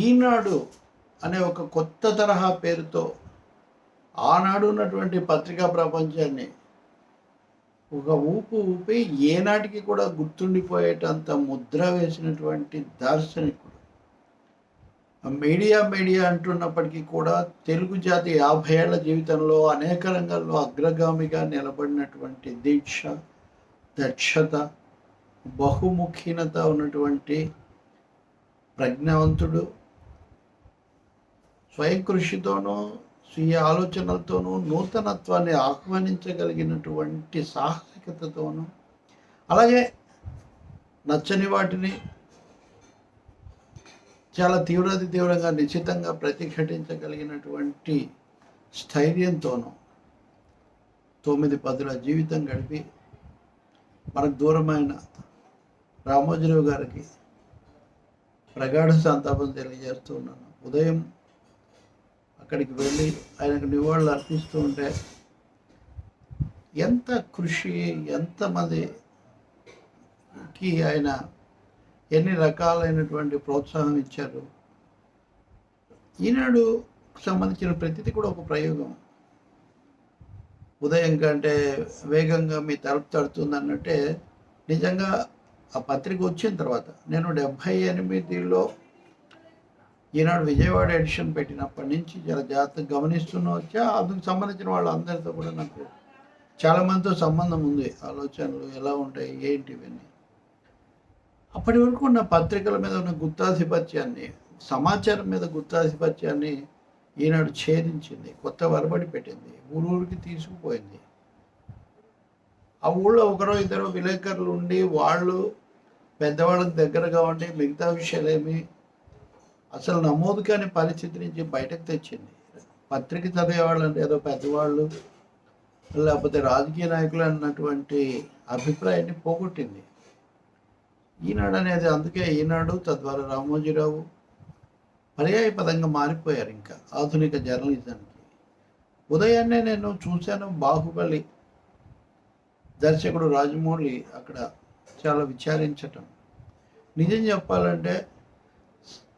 ఈనాడు అనే ఒక కొత్త తరహా పేరుతో ఆనాడు ఉన్నటువంటి పత్రికా ప్రపంచాన్ని ఒక ఊపు ఊపి ఏనాటికి కూడా గుర్తుండిపోయేటంత ముద్ర వేసినటువంటి దార్శనికుడు. మీడియా మీడియా అంటున్నప్పటికీ కూడా తెలుగు జాతి యాభై ఏళ్ళ జీవితంలో అనేక రంగాల్లో అగ్రగామిగా నిలబడినటువంటి దీక్ష దక్షత బహుముఖీనత ఉన్నటువంటి ప్రజ్ఞావంతుడు స్వయం కృషితోనూ స్వీయ ఆలోచనలతోనూ నూతనత్వాన్ని ఆహ్వానించగలిగినటువంటి సాహసికతతోనూ అలాగే నచ్చని వాటిని చాలా తీవ్రతి తీవ్రంగా నిశ్చితంగా ప్రతిఘటించగలిగినటువంటి స్థైర్యంతోనూ తొమ్మిది పదుల జీవితం గడిపి మనకు దూరమైన రామోజీరావు గారికి ప్రగాఢ సంతాపం తెలియజేస్తూ ఉన్నాను. ఉదయం అక్కడికి వెళ్ళి ఆయనకు నివాళులు అర్పిస్తూ ఉంటే ఎంత కృషి ఎంతమందికి ఆయన ఎన్ని రకాలైనటువంటి ప్రోత్సాహం ఇచ్చారు. ఈనాడు సంబంధించిన ప్రతిదీ కూడా ఒక ప్రయోగం. ఉదయం కంటే వేగంగా మీ తలుపు తడుతుంది అన్నట్టే నిజంగా ఆ పత్రిక వచ్చిన తర్వాత నేను డెబ్భై ఎనిమిదిలో ఈనాడు విజయవాడ ఎడిషన్ పెట్టినప్పటి నుంచి చాలా జాగ్రత్తగా గమనిస్తున్నా వచ్చా. అందుకు సంబంధించిన వాళ్ళందరితో కూడా నాకు చాలామందితో సంబంధం ఉంది. ఆలోచనలు ఎలా ఉంటాయి ఏంటి ఇవన్నీ. అప్పటి వరకు ఉన్న పత్రికల మీద ఉన్న గుత్తాధిపత్యాన్ని సమాచారం మీద గుత్తాధిపత్యాన్ని ఈనాడు ఛేదించింది కొత్త వరబడి పెట్టింది ఊరూరికి తీసుకుపోయింది. ఆ ఊళ్ళో ఒకరో ఇద్దరు విలేకరులు ఉండి వాళ్ళు పెద్దవాళ్ళకి దగ్గరగా ఉండి మిగతా విషయాలేమి అసలు నమోదు కాని పరిస్థితి నుంచి బయటకు తెచ్చింది. పత్రిక చదివేవాళ్ళు అంటే ఏదో పెద్దవాళ్ళు లేకపోతే రాజకీయ నాయకులు అన్నటువంటి అభిప్రాయాన్ని పోగొట్టింది. ఈనాడు అనేది అందుకే ఈనాడు తద్వారా రామోజీరావు పర్యాయ పదంగా మారిపోయారు ఇంకా ఆధునిక జర్నలిజానికి. ఉదయాన్నే నేను చూశాను బాహుబలి దర్శకుడు రాజమౌళి అక్కడ చాలా విచారించటం. నిజం చెప్పాలంటే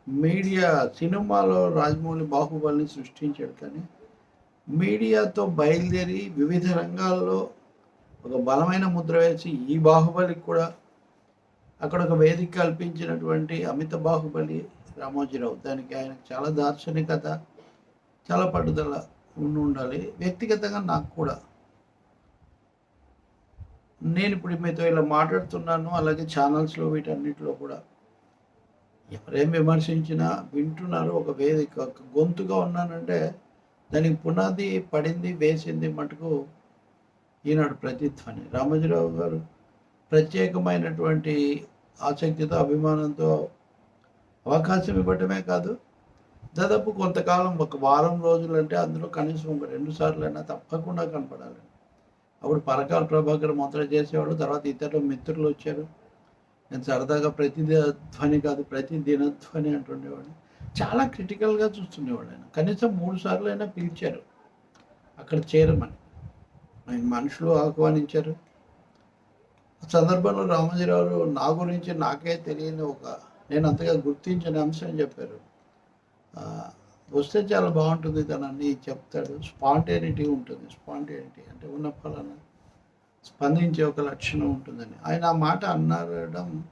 మీడియా సినిమాలో రాజమౌళి బాహుబలిని సృష్టించాడు కానీ మీడియాతో బయలుదేరి వివిధ రంగాల్లో ఒక బలమైన ముద్ర వేసి ఈ బాహుబలికి కూడా అక్కడ ఒక వేదిక కల్పించినటువంటి అమిత బాహుబలి రామోజీరావు. దానికి ఆయనకు చాలా దార్శనికత చాలా పట్టుదల ఉండి ఉండాలి. వ్యక్తిగతంగా నాకు కూడా. నేను ఇప్పుడు మీతో ఇలా మాట్లాడుతున్నాను అలాగే ఛానల్స్లో వీటన్నిటిలో కూడా. ఎవరేం విమర్శించినా వింటున్నారు ఒక వేదిక గొంతుగా ఉన్నానంటే దానికి పునాది పడింది వేసింది మటుకు ఈనాడు ప్రతిధ్వని. రామోజీరావు గారు ప్రత్యేకమైనటువంటి ఆసక్తితో అభిమానంతో అవకాశం ఇవ్వటమే కాదు దాదాపు కొంతకాలం ఒక వారం రోజులు అంటే అందులో కనీసం ఒక రెండు సార్లు అయినా తప్పకుండా కనపడాలి. అప్పుడు పరకాల ప్రభాకర్ మొదలు చేసేవాడు తర్వాత ఇతరులు మిత్రులు వచ్చారు. నేను సరదాగా ప్రతి ధ్వని కాదు ప్రతి దినధ్వని అంటుండేవాడిని. చాలా క్రిటికల్గా చూస్తుండేవాడు ఆయన. కనీసం మూడు సార్లు అయినా పిలిచారు. అక్కడ చేరమని. ఆయన మనుషులు ఆహ్వానించారు. ఆ సందర్భంలో రామోజీరావు నా గురించి నాకే తెలియని ఒక నేను అంతగా గుర్తించిన అంశం చెప్పారు. వస్తే చాలా బాగుంటుంది తనని చెప్తాడు. స్పాంటేనిటీ ఉంటుంది. స్పాంటేనిటీ అంటే ఉన్న ఫలానా. స్పందించే ఒక లక్షణం ఉంటుందని. ఆయన ఆ మాట అన్నారడం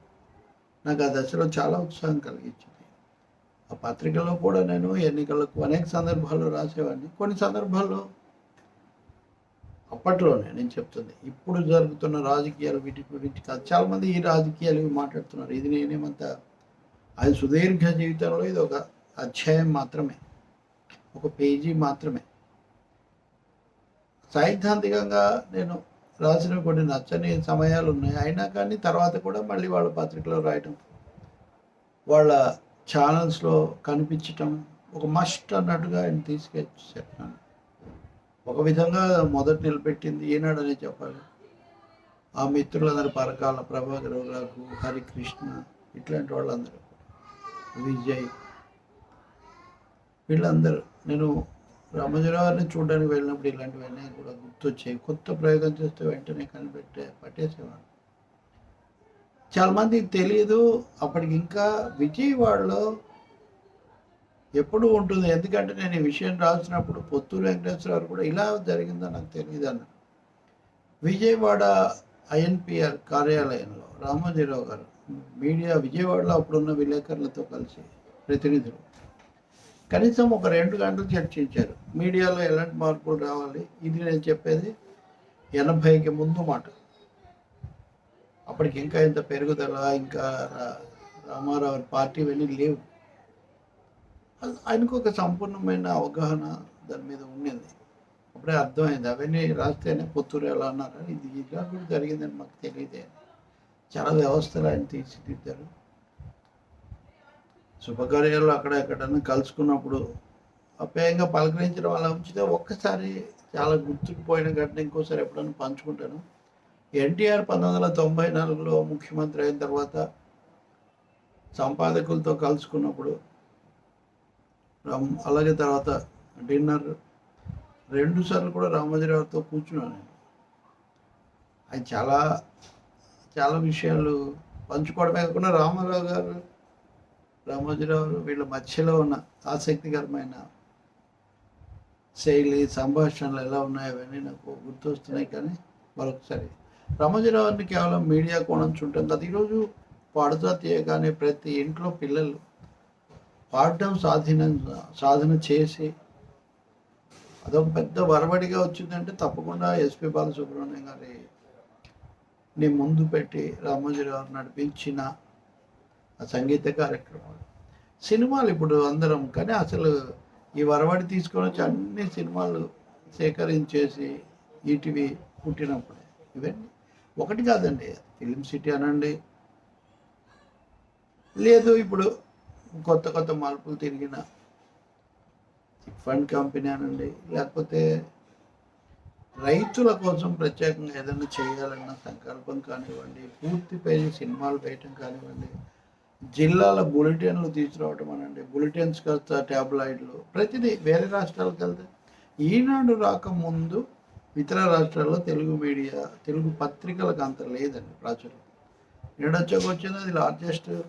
నాకు ఆ దశలో చాలా ఉత్సాహం కలిగించింది. ఆ పత్రికలో కూడా నేను ఎన్నికలకు అనేక సందర్భాల్లో రాసేవాడిని. కొన్ని సందర్భాల్లో అప్పట్లోనే నేను చెప్తుంది ఇప్పుడు జరుగుతున్న రాజకీయాలు వీటి గురించి కాదు. చాలామంది ఈ రాజకీయాలు ఇవి మాట్లాడుతున్నారు. ఇది నేనేమంత అది సుదీర్ఘ జీవితంలో ఇది ఒక అధ్యాయం మాత్రమే. ఒక పేజీ మాత్రమే. సైద్ధాంతికంగా నేను రాసిన కొన్ని నచ్చని సమయాలు ఉన్నాయి అయినా కానీ తర్వాత కూడా మళ్ళీ వాళ్ళ పత్రికలో రాయటం వాళ్ళ ఛానల్స్లో కనిపించటం ఒక మస్ట్ అన్నట్టుగా ఆయన తీసుకొచ్చారు చెప్పాను ఒక విధంగా మొదట నిలబెట్టింది. ఈనాడనే చెప్పాలి. ఆ మిత్రులందరూ పరకాల ప్రభాకర్ రఘు హరికృష్ణ ఇట్లాంటి వాళ్ళందరూ. విజయ్. వీళ్ళందరూ. నేను రామోజీరావుని చూడడానికి వెళ్ళినప్పుడు ఇలాంటివన్నీ కూడా గుర్తొచ్చాయి. కొత్త ప్రయోగం చేస్తే వెంటనే కనిపెట్టే పట్టేసేవాడు చాలామందికి తెలియదు అప్పటికి ఇంకా విజయవాడలో ఎప్పుడు ఉంటుంది. ఎందుకంటే నేను ఈ విషయం రాసినప్పుడు పొత్తూరు వెంకటేశ్వరరావు కూడా ఇలా జరిగిందో నాకు తెలియదు అన్న విజయవాడ ఐఎన్పిఆర్ కార్యాలయంలో రామోజీరావు గారు మీడియా విజయవాడలో అప్పుడున్న విలేకరులతో కలిసి ప్రతినిధులు కనీసం ఒక రెండు గంటలు చర్చించారు మీడియాలో ఎలాంటి మార్పులు రావాలి? ఇది నేను చెప్పేది ఎనభైకి ముందు మాట. అప్పటికి ఇంకా ఇంత పెరుగుదల ఇంకా రా- రామారావు పార్టీ ఇవన్నీ లేవు. ఆయనకు ఒక సంపూర్ణమైన అవగాహన దాని మీద ఉండింది. అప్పుడే అర్థమైంది. అవన్నీ రాస్తేనే పుత్తూరు ఎలా అన్నారు? ఇది ఇలా కూడా జరిగిందని మాకు తెలియదే. చాలా వ్యవస్థలు ఆయన తీర్చిదిద్దారు. శుభకార్యాలు అక్కడ ఎక్కడన్నా కలుసుకున్నప్పుడు అప్యాయంగా పలకరించడం అలా ఉంచితే ఒక్కసారి చాలా గుర్తుకుపోయిన ఘటన ఇంకోసారి ఎప్పుడైనా పంచుకుంటాను. ఎన్టీఆర్ పంతొమ్మిది వందల తొంభై నాలుగులో ముఖ్యమంత్రి అయిన తర్వాత సంపాదకులతో కలుసుకున్నప్పుడు అలాగే తర్వాత డిన్నర్ రెండు సార్లు కూడా రామోజీరావుతో కూర్చున్నాను నేను. ఆయన చాలా చాలా విషయాలు పంచుకోవడమే కాకుండా రామారావు గారు రామోజీరావు వీళ్ళ మధ్యలో ఉన్న ఆసక్తికరమైన శైలి సంభాషణలు ఎలా ఉన్నాయో అవన్నీ నాకు గుర్తొస్తున్నాయి కానీ మరొకసారి. రామోజీరావుని కేవలం మీడియా కోణం చూడటం కాదు ఈరోజు పాడుతా తీయగానే ప్రతి ఇంట్లో పిల్లలు పాడటం సాధన సాధన చేసి అదొక పెద్ద వరవడిగా వచ్చిందంటే తప్పకుండా ఎస్పి బాలసుబ్రహ్మణ్యం గారి ని ముందు పెట్టి రామోజీరావు నడిపించిన సంగీత కార్యక్రమాలు. సినిమాలు ఇప్పుడు అందరం కానీ అసలు ఈ వరవడి తీసుకొని వచ్చి అన్ని సినిమాలు సేకరించేసి ఈటీవీ పుట్టినప్పుడే. ఇవన్నీ ఒకటి కాదండి ఫిలిం సిటీ అనండి. లేదు ఇప్పుడు కొత్త కొత్త మార్పులు తిరిగిన ఫండ్ కంపెనీ అనండి లేకపోతే రైతుల కోసం ప్రత్యేకంగా ఏదైనా చేయాలన్న సంకల్పం కానివ్వండి పూర్తి పేజీ సినిమాలు వేయటం కానివ్వండి జిల్లాల బులెటిన్లు తీసుకురావటం అనండి. బులెటిన్స్ కాస్త ట్యాబ్లాయిడ్లు ప్రతిదీ వేరే రాష్ట్రాలకు వెళ్తే ఈనాడు రాకముందు ఇతర రాష్ట్రాల్లో తెలుగు మీడియా తెలుగు పత్రికలకు అంత లేదండి ప్రాచుర్యం. ఈనాడు వచ్చాక వచ్చింది అది లార్జెస్ట్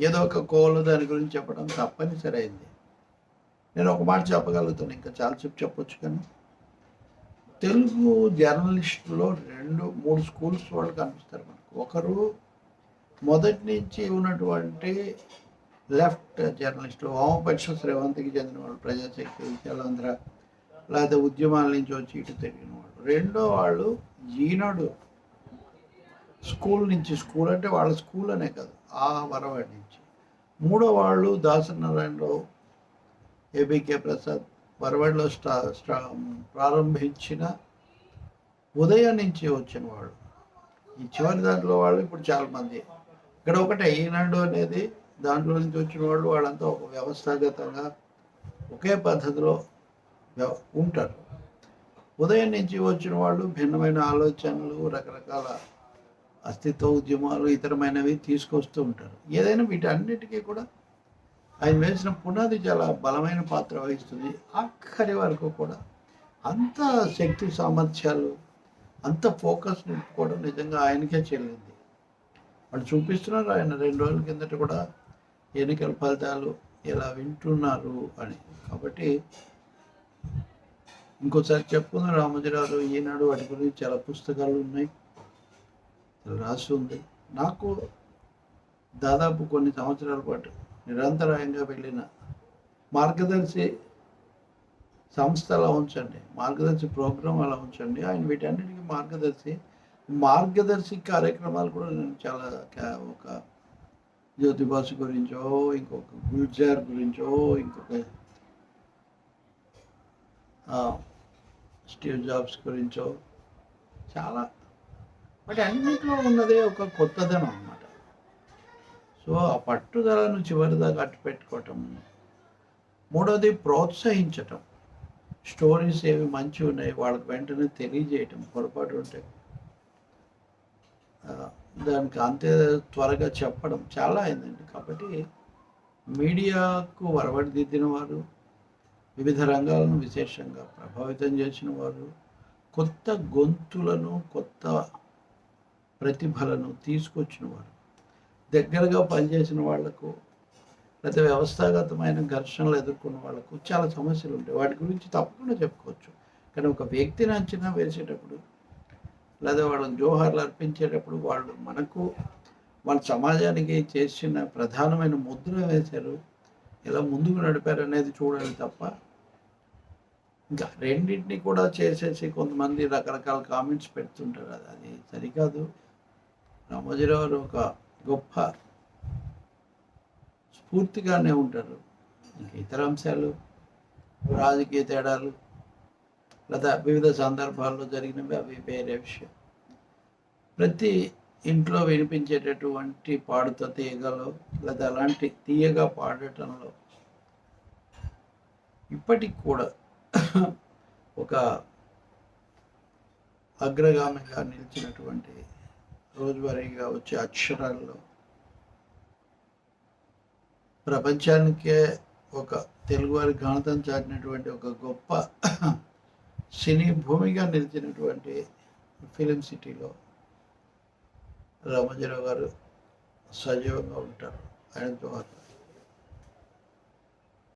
ఏదో ఒక కోలు దాని గురించి చెప్పడం తప్పనిసరి అయింది. నేను ఒక మాట చెప్పగలుగుతాను ఇంకా చాలా చెప్పు చెప్పొచ్చు కానీ. తెలుగు జర్నలిస్టులో రెండు మూడు స్కూల్స్ వాళ్ళు కనిపిస్తారు మనకు. ఒకరు మొదటి నుంచి ఉన్నటువంటి లెఫ్ట్ జర్నలిస్టు వామపక్ష శ్రవంతికి చెందిన వాళ్ళు ప్రజాశక్తి విశాలాంధ్ర లేకపోతే ఉద్యమాల నుంచి వచ్చి ఇటు తిరిగిన వాళ్ళు. రెండో వాళ్ళు ఈనాడు స్కూల్ నుంచి స్కూల్ అంటే వాళ్ళ స్కూల్ అనే కాదు ఆ వరవాడి నుంచి. మూడో వాళ్ళు దాసనారాయణరావు ఏబికే ప్రసాద్ వరవాడిలో స్టా స్టా ప్రారంభించిన ఉదయం నుంచి వచ్చిన వాళ్ళు. ఈ చివరి దాంట్లో వాళ్ళు ఇప్పుడు చాలామంది. ఇక్కడ ఒకటే ఈనాడు అనేది దాంట్లో నుంచి వచ్చిన వాళ్ళు వాళ్ళంతా ఒక వ్యవస్థాగతంగా ఒకే పద్ధతిలో వ్యవ- ఉంటారు. ఉదయం నుంచి వచ్చిన వాళ్ళు భిన్నమైన ఆలోచనలు రకరకాల అస్తిత్వ ఉద్యమాలు ఇతరమైనవి తీసుకొస్తూ ఉంటారు. ఏదైనా వీటన్నిటికీ కూడా ఆయన వేసిన పునాది చాలా బలమైన పాత్ర వహిస్తుంది. ఆఖరి వరకు కూడా అంత శక్తి సామర్థ్యాలు అంత ఫోకస్ నింపుకోవడం నిజంగా ఆయనకే చెల్లింది. వాళ్ళు చూపిస్తున్నారు ఆయన రెండు రోజుల కిందట కూడా ఎన్నికల ఫలితాలు ఎలా వింటున్నారు అని. కాబట్టి ఇంకోసారి చెప్పుకుందాం. రామోజీరావు ఈనాడు వాటి గురించి చాలా పుస్తకాలు ఉన్నాయి. రాసి ఉంది. నాకు దాదాపు కొన్ని సంవత్సరాల పాటు నిరంతరాయంగా వెళ్ళిన మార్గదర్శి సంస్థ అలా ఉంచండి. మార్గదర్శి ప్రోగ్రాం అలా ఉంచండి. ఆయన వీటన్నిటికీ మార్గదర్శి మార్గదర్శి కార్యక్రమాలు కూడా నేను చాలా ఒక జ్యోతిబాసు గురించో ఇంకొక గుల్జార్ గురించో ఇంకొక స్టీవ్ జాబ్స్ గురించో చాలా. బట్ అన్నింటిలో ఉన్నదే ఒక కొత్తదనం అన్నమాట. సో ఆ పట్టుదలను చివరిదాకా అట్టు పెట్టుకోవటం. మూడోది ప్రోత్సహించటం. స్టోరీస్ ఏవి మంచి ఉన్నాయి వాళ్ళకి వెంటనే తెలియజేయటం పొరపాటు ఉంటాయి దానికి అంతే త్వరగా చెప్పడం చాలా అయిందండి. కాబట్టి మీడియాకు వరవడిదిద్దిన వారు వివిధ రంగాలను విశేషంగా ప్రభావితం చేసిన వారు కొత్త గొంతులను కొత్త ప్రతిభలను తీసుకొచ్చిన వారు దగ్గరగా పనిచేసిన వాళ్ళకు లేకపోతే వ్యవస్థాగతమైన ఘర్షణలు ఎదుర్కొన్న వాళ్ళకు చాలా సమస్యలు ఉంటాయి. వాటి గురించి తప్పకుండా చెప్పుకోవచ్చు. కానీ ఒక వ్యక్తిని అంచనా వేసేటప్పుడు లేదా వాళ్ళని జోహార్లు అర్పించేటప్పుడు వాళ్ళు మనకు వాళ్ళ సమాజానికి చేసిన ప్రధానమైన ముద్ర వేశారు. ఎలా ముందుకు నడిపారు అనేది చూడాలి తప్ప ఇంకా రెండింటిని కూడా చేసేసి కొంతమంది రకరకాల కామెంట్స్ పెడుతుంటారు. అది అది సరికాదు. రామోజీరావు గారు ఒక గొప్ప స్ఫూర్తిగానే ఉంటారు. ఇతర అంశాలు రాజకీయ తేడాలు లేదా వివిధ సందర్భాల్లో జరిగినవి అవి వేరే విషయం. ప్రతి ఇంట్లో వినిపించేటటువంటి పాడుత తీయగలో లేదా అలాంటి తీయగా పాడటంలో ఇప్పటికి కూడా ఒక అగ్రగామిగా నిలిచినటువంటి రోజువారీగా వచ్చే అక్షరాల్లో ప్రపంచానికే ఒక తెలుగువారి ఘనతను చాటినటువంటి ఒక గొప్ప సినీ భూమిగా నిలిచినటువంటి ఫిలిం సిటీలో రామోజీరావు గారు సజీవంగా ఉంటారు. ఆయన